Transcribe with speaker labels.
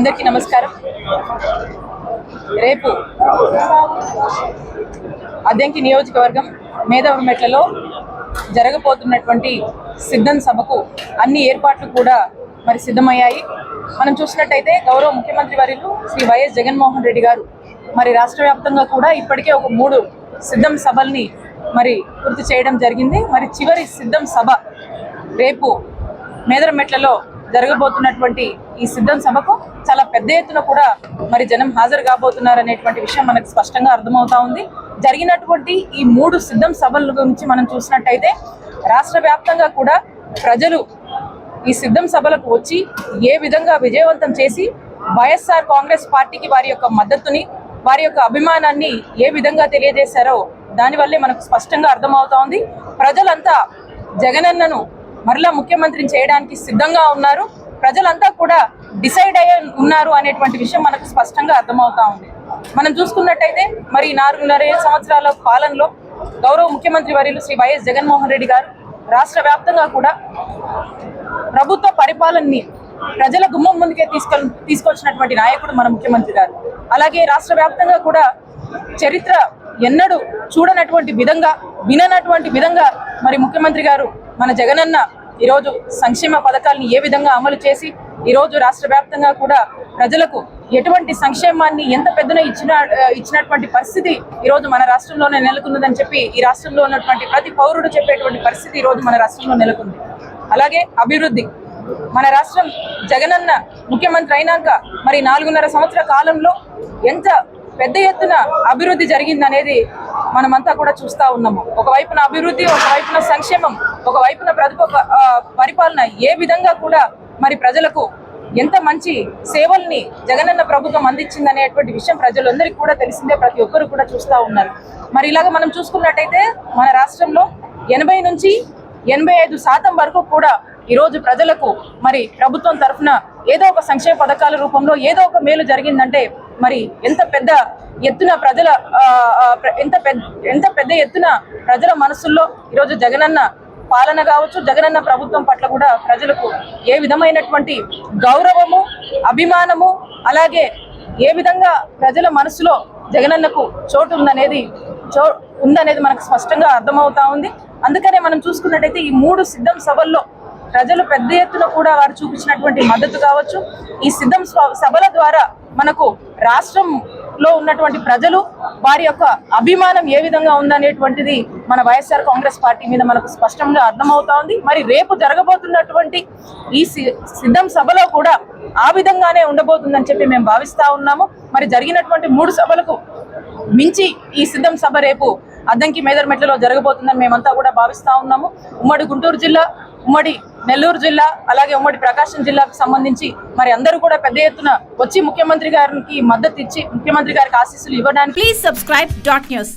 Speaker 1: అందరికీ నమస్కారం. రేపు అద్దెంకి నియోజకవర్గం మేధవమెట్లలో జరగబోతున్నటువంటి సిద్ధం సభకు అన్ని ఏర్పాట్లు కూడా మరి సిద్ధమయ్యాయి. మనం చూసినట్టయితే గౌరవ ముఖ్యమంత్రి వర్యులు శ్రీ వైఎస్ జగన్మోహన్ రెడ్డి గారు మరి రాష్ట్ర వ్యాప్తంగా కూడా ఇప్పటికే ఒక మూడు సిద్ధం సభల్ని మరి పూర్తి చేయడం జరిగింది. మరి చివరి సిద్ధం సభ రేపు మేదరమెట్లలో జరగబోతున్నటువంటి ఈ సిద్ధం సభకు చాలా పెద్ద ఎత్తున కూడా మరి జనం హాజరు కాబోతున్నారు అనేటువంటి విషయం మనకు స్పష్టంగా అర్థమవుతా ఉంది. జరిగినటువంటి ఈ మూడు సిద్ధం సభల గురించి మనం చూసినట్టయితే రాష్ట్ర వ్యాప్తంగా కూడా ప్రజలు ఈ సిద్ధం సభలకు వచ్చి ఏ విధంగా విజయవంతం చేసి వైఎస్ఆర్ కాంగ్రెస్ పార్టీకి వారి యొక్క మద్దతుని వారి యొక్క అభిమానాన్ని ఏ విధంగా తెలియజేశారో దానివల్లే మనకు స్పష్టంగా అర్థమవుతా ఉంది. ప్రజలంతా జగనన్నను మరలా ముఖ్యమంత్రిని చేయడానికి సిద్ధంగా ఉన్నారు. ప్రజలంతా కూడా డిసైడ్ అయ్యే ఉన్నారు అనేటువంటి విషయం మనకు స్పష్టంగా అర్థమవుతా ఉంది. మనం చూసుకున్నట్టయితే మరి నాలుగున్నర సంవత్సరాల పాలనలో గౌరవ ముఖ్యమంత్రి వర్యులు శ్రీ వైఎస్ జగన్మోహన్ రెడ్డి గారు రాష్ట్ర వ్యాప్తంగా కూడా ప్రభుత్వ పరిపాలనని ప్రజల గుమ్మం ముందుకే తీసుకొ తీసుకొచ్చినటువంటి నాయకుడు మన ముఖ్యమంత్రి గారు. అలాగే రాష్ట్ర వ్యాప్తంగా కూడా చరిత్ర ఎన్నడూ చూడనటువంటి విధంగా విననటువంటి విధంగా మరి ముఖ్యమంత్రి గారు మన జగనన్న ఈరోజు సంక్షేమ పథకాలను ఏ విధంగా అమలు చేసి ఈరోజు రాష్ట్ర వ్యాప్తంగా కూడా ప్రజలకు ఎటువంటి సంక్షేమాన్ని ఎంత పెద్దన ఇచ్చిన ఇచ్చినటువంటి పరిస్థితి ఈరోజు మన రాష్ట్రంలోనే నెలకొన్నదని చెప్పి ఈ రాష్ట్రంలో ఉన్నటువంటి ప్రతి పౌరుడు చెప్పేటువంటి పరిస్థితి ఈరోజు మన రాష్ట్రంలో నెలకొంది. అలాగే అభివృద్ధి. మన రాష్ట్రం జగనన్న ముఖ్యమంత్రి అయినాక మరి నాలుగున్నర సంవత్సర కాలంలో ఎంత పెద్ద ఎత్తున అభివృద్ధి జరిగిందనేది మనమంతా కూడా చూస్తా ఉన్నాము. ఒకవైపున అభివృద్ధి ఒకవైపున సంక్షేమం ఒకవైపున ప్రతిప పరిపాలన ఏ విధంగా కూడా మరి ప్రజలకు ఎంత మంచి సేవల్ని జగనన్న ప్రభుత్వం అందించింది అనేటువంటి విషయం ప్రజలందరికీ కూడా తెలిసిందే ప్రతి ఒక్కరు కూడా చూస్తూ ఉన్నారు. మరి ఇలాగ మనం చూసుకున్నట్టయితే మన రాష్ట్రంలో ఎనభై నుంచి ఎనభై ఐదు శాతం వరకు కూడా ఈరోజు ప్రజలకు మరి ప్రభుత్వం తరఫున ఏదో ఒక సంక్షేమ పథకాల రూపంలో ఏదో ఒక మేలు జరిగిందంటే మరి ఎంత పెద్ద ఎత్తున ప్రజల ప్ర- ఎంత పెద్ద ఎంత పెద్ద ఎత్తున ప్రజల మనసుల్లో ఈరోజు జగనన్న పాలన కావచ్చు జగనన్న ప్రభుత్వం పట్ల కూడా ప్రజలకు ఏ విధమైనటువంటి గౌరవము అభిమానము అలాగే ఏ విధంగా ప్రజల మనసులో జగనన్నకు చోటు ఉందనేది చో ఉందనేది మనకు స్పష్టంగా అర్థమవుతా ఉంది. అందుకనే మనం చూసుకున్నట్టయితే ఈ మూడు సిద్ధం సభల్లో ప్రజలు పెద్ద ఎత్తున కూడా వారు చూపించినటువంటి మద్దతు కావచ్చు. ఈ సిద్ధం సభల ద్వారా మనకు రాష్ట్రంలో ఉన్నటువంటి ప్రజలు వారి యొక్క అభిమానం ఏ విధంగా ఉందనేటువంటిది మన వైఎస్ఆర్ కాంగ్రెస్ పార్టీ మీద మనకు స్పష్టంగా అర్థమవుతా ఉంది. మరి రేపు జరగబోతున్నటువంటి ఈ సి- సిద్ధం సభలో కూడా ఆ విధంగానే ఉండబోతుందని చెప్పి మేము భావిస్తా ఉన్నాము. మరి జరిగినటువంటి మూడు సభలకు మించి ఈ సిద్ధం సభ రేపు అద్దంకి మేదర్మెట్లలో జరగబోతుందని మేమంతా కూడా భావిస్తా ఉన్నాము. ఉమ్మడి గుంటూరు జిల్లా ఉమ్మడి నెల్లూరు జిల్లా అలాగే ఉమ్మడి ప్రకాశం జిల్లాకు సంబంధించి మరి అందరూ కూడా పెద్ద ఎత్తున వచ్చి ముఖ్యమంత్రి గారికి మద్దతు ఇచ్చి ముఖ్యమంత్రి గారికి ఆశీస్సులు ఇవ్వడానికి
Speaker 2: ప్లీజ్ సబ్స్క్రైబ్ డాట్ న్యూస్